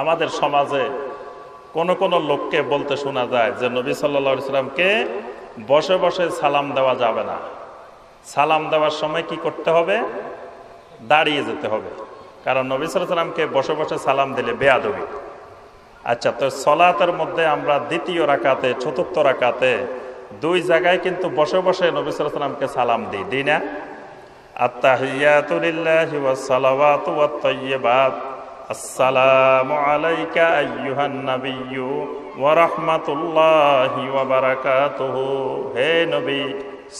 আমাদের সমাজে কোন কোন লোককে বলতে শোনা যায় যে নবী সাল্লা সাল্লামকে বসে বসে সালাম দেওয়া যাবে না। সালাম দেওয়ার সময় কি করতে হবে? দাঁড়িয়ে যেতে হবে। কারণ নবী সাল্লামকে বসে বসে সালাম দিলে বেয়াদবি। আচ্ছা তো সলাতের মধ্যে আমরা দ্বিতীয় রাকাতে, চতুর্থ রাকাতে দুই জায়গায় কিন্তু বসে বসে নবী সাল্লামকে সালাম দিই দিই না? আত্তাহিয়াতুলিল্লাহি ওয়াস সালাওয়াতু আসসালামু আলাইকা আইয়ুহান নাবিয়্যু ওয়া রাহমাতুল্লাহি ওয়া বারাকাতুহু। হে নবী,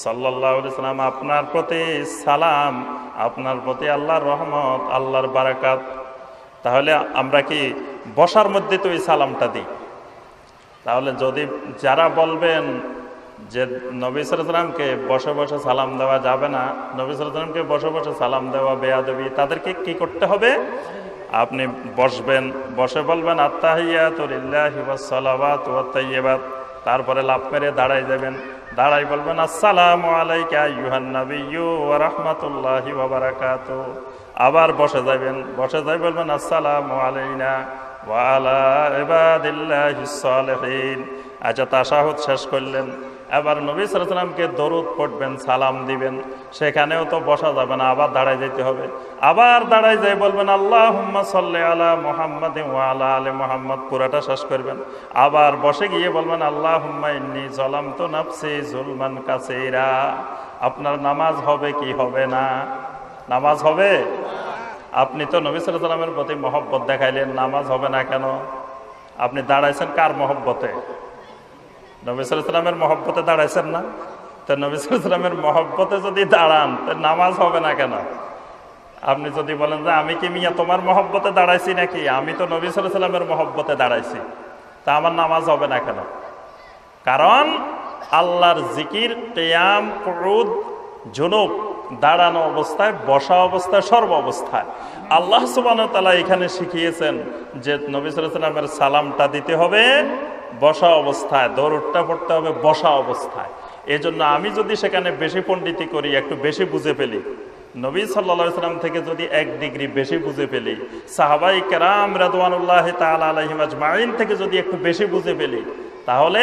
সাল্লাল্লাহু আলাইহি সাল্লাম আপনার প্রতি সালাম, আপনার প্রতি আল্লাহর রহমত, আল্লাহর বারাকাত। তাহলে আমরা কি বসার মধ্যে তো এই সালামটা দিই? তাহলে যদি যারা বলবেন যে নবী সালামকে বসে বসে সালাম দেওয়া যাবে না, নবী সালামকে বসে বসে সালাম দেওয়া বেয়াদবি, তাদেরকে কি করতে হবে? আপনি বসবেন, বসে বলবেন আত্মাহিয়াতুলিল্লাহিবাত তারপরে লাভ মেরে দাঁড়াই যাবেন। দাঁড়াই বলবেন, আসসালাম আলাইকা ইউহান নবিয়্যু ওয়া রাহমাতুল্লাহি ওয়া বারাকাতু। আবার বসে যাবেন, বসে যাই বলবেন, আসসালামু আলাইনা ওয়া আলা ইবাদিল্লাহিস সালিহিন। আচ্ছা তাশাহুদ শেষ করলেন। এবার নবী সালামকে দরুদ পড়বেন, সালাম দিবেন। সেখানেও তো বসা যাবে না, আবার দাঁড়ায় যেতে হবে। আবার দাঁড়ায় যাই বলবেন আল্লাহ সাল্লি আলা মোহাম্মদ আলা আলে মোহাম্মদ। পুরাটা শেষ করবেন। আবার বসে গিয়ে বলবেন আল্লাহ ইন্নি জলাম তো নাফসি জুলমান কাসেরা। আপনার নামাজ হবে কি হবে না? নামাজ হবে? আপনি তো নবী সাল্লামের প্রতি মহব্বত দেখাইলেন, নামাজ হবে না কেন? আপনি দাঁড়াইছেন কার মহব্বতে? নবী সাল্লামের মহব্বতে দাঁড়াইছেন না? তো নবী সাল্লামের মহব্বতে যদি দাঁড়ান, তো নামাজ হবে না কেন? আপনি যদি বলেন যে আমি কি মিয়া তোমার মহব্বতে দাঁড়াইছি নাকি? আমি তো নবী সাল্লামের মহব্বতে দাঁড়াইছি। তা আমার নামাজ হবে না কেন? কারণ আল্লাহর জিকির, কেয়াম ক্রুদ জুনুব দাঁড়ানো অবস্থায়, বসা অবস্থায়, সর্ব অবস্থায়। আল্লাহ সুবান তালা এখানে শিখিয়েছেন যে নবী সাল্লামের সালামটা দিতে হবে বসা অবস্থায় দৌড়টা পড়তে হবে বসা অবস্থায়। এই জন্য আমি যদি সেখানে বেশি পণ্ডিতি করি, একটু বেশি বুঝে ফেলি, নবী সাল্লা সাল্লাম থেকে যদি এক ডিগ্রি বেশি বুঝে ফেলি, সাহাবাই কেরাম রাদওয়ানুল্লাহ তাল আলহিমাজমাইন থেকে যদি একটু বেশি বুঝে ফেলি, তাহলে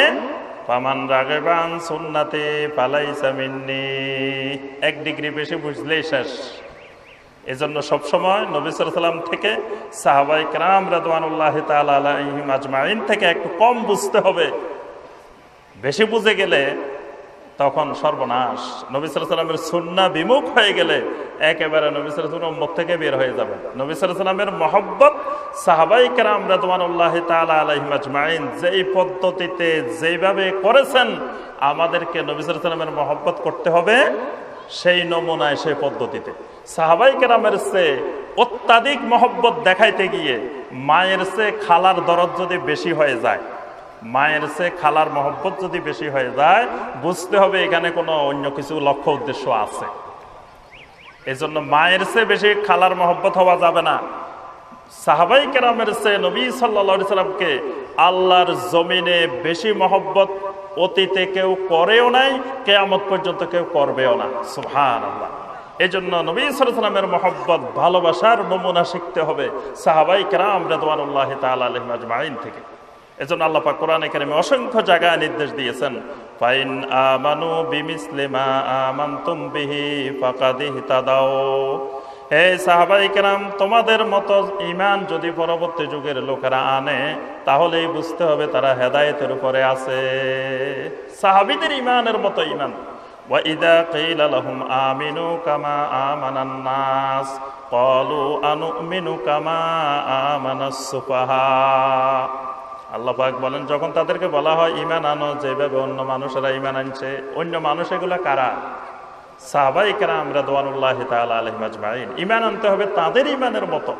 পামান রাগেবান মিন্নি। এক ডিগ্রি বেশি বুঝলেই শেষ। এজন্য সবসময় নবী সাল্লাম থেকে সাহাবাই কেরাম রাদওয়ানুল্লাহ তাল আলহিম আজমাইন থেকে একটু কম বুঝতে হবে। বেশি বুঝে গেলে তখন সর্বনাশ। নবী সাল্লামের সুন্না বিমুখ হয়ে গেলে একেবারে নবী মুখ থেকে বের হয়ে যাবে। নবী সাল্লামের মহব্বত সাহাবাই কেরাম রাদওয়ানুল্লাহ তালা আলহিম আজমাইন যেই পদ্ধতিতে যেইভাবে করেছেন, আমাদেরকে নবী সাল্লামের মহব্বত করতে হবে। সেই নমুনায়, সেই পদ্ধতিতে। সাহাবাই কেরামের সে অত্যাধিক মহব্বত দেখাইতে গিয়ে মায়ের সে খালার দরদ যদি বেশি হয়ে যায়, মায়ের সে খালার মহব্বত যদি বেশি হয়ে যায়, বুঝতে হবে এখানে কোনো অন্য কিছু লক্ষ্য উদ্দেশ্য আছে। এই জন্য মায়ের সে বেশি খালার মহব্বত হওয়া যাবে না। সাহাবাই কেরামের সে নবী সাল্লা সাল্লামকে আল্লাহর জমিনে বেশি মহব্বত অতীতে কেউ করেও নাই, কেয়ামত পর্যন্ত কেউ করবেও না। সুহান আল্লাহ এই জন্য নবী সালামের মহব্বত, ভালোবাসার নমুনা শিখতে হবে সাহাবাই কেরাম রেদওয়ানুল্লাহ তালমাইন থেকে। এজন্য আল্লাহ পাক কোরআনে কারিমে অসংখ্য জায়গায় নির্দেশ দিয়েছেন, ফাইন আমানু বিমিসলিমা আমানতুম বিহি ফাকাদিহি তাদাও হে সাহাবাই কেরাম তোমাদের মতো ইমান যদি পরবর্তী যুগের লোকেরা আনে তাহলেই বুঝতে হবে তারা হেদায়েতের উপরে আছে সাহাবিদের ইমানের মতো ইমান وإذا قيل لهم آمنوا كما آمن الناس قالوا أنؤمن كما آمن السفهاء আল্লাহ পাক বলেন যখন তাদেরকে বলা হয় ইমান আনো যেভাবে অন্য মানুষেরা ইমান আনছে অন্য মানুষ এগুলা কারা সাহাবাই কেরাম রাদওয়ানুল্লাহ তাআলা আলাইহিম আজমাইন ঈমান আনতে হবে তাদের ঈমানের মতো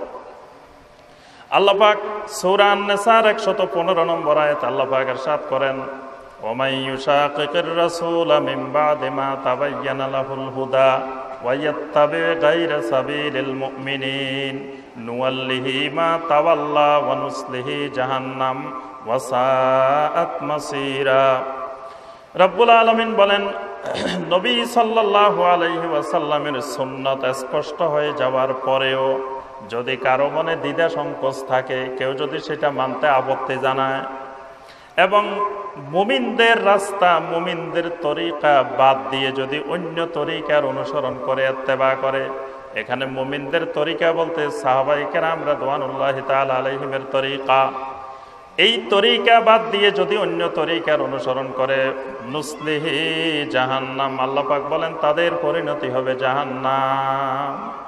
আল্লাহ পাক সূরা আন-নিসার 115 নম্বর আয়াত আল্লাহ পাক ارشاد করেন ওমাই ইউশাকিকির রাসূল মিন বাদি মা তাবায়্যানা লাহুল হুদা ওয়া ইয়াত্তাবি গায়রা সাবিলিল মুমিনিন নুওয়াল্লিহি মা তাওয়াল্লা ওয়া নুসলিহি জাহান্নাম ওয়া সাআত মাসীরা রব্বুল আলামিন বলেন নবী আলাইহি ওয়াসাল্লামের সুন্নাত স্পষ্ট হয়ে যাওয়ার পরেও যদি কারও মনে দ্বিধা সংকোচ থাকে, কেউ যদি সেটা মানতে আপত্তি জানায় এবং মুমিনদের রাস্তা, মুমিনদের তরিকা বাদ দিয়ে যদি অন্য তরিকার অনুসরণ করে, এত্তেবা করে, এখানে মুমিনদের তরিকা বলতে সাহাবাইকের আমরা দোয়ানুল্লাহ তাল আলহিমের তরিকা। এই তরিকা বাদ দিয়ে যদি অন্য তরিকার অনুসরণ করে, নুসলিহি জাহান্নাম আল্লাপাক বলেন তাদের পরিণতি হবে জাহান্নাম।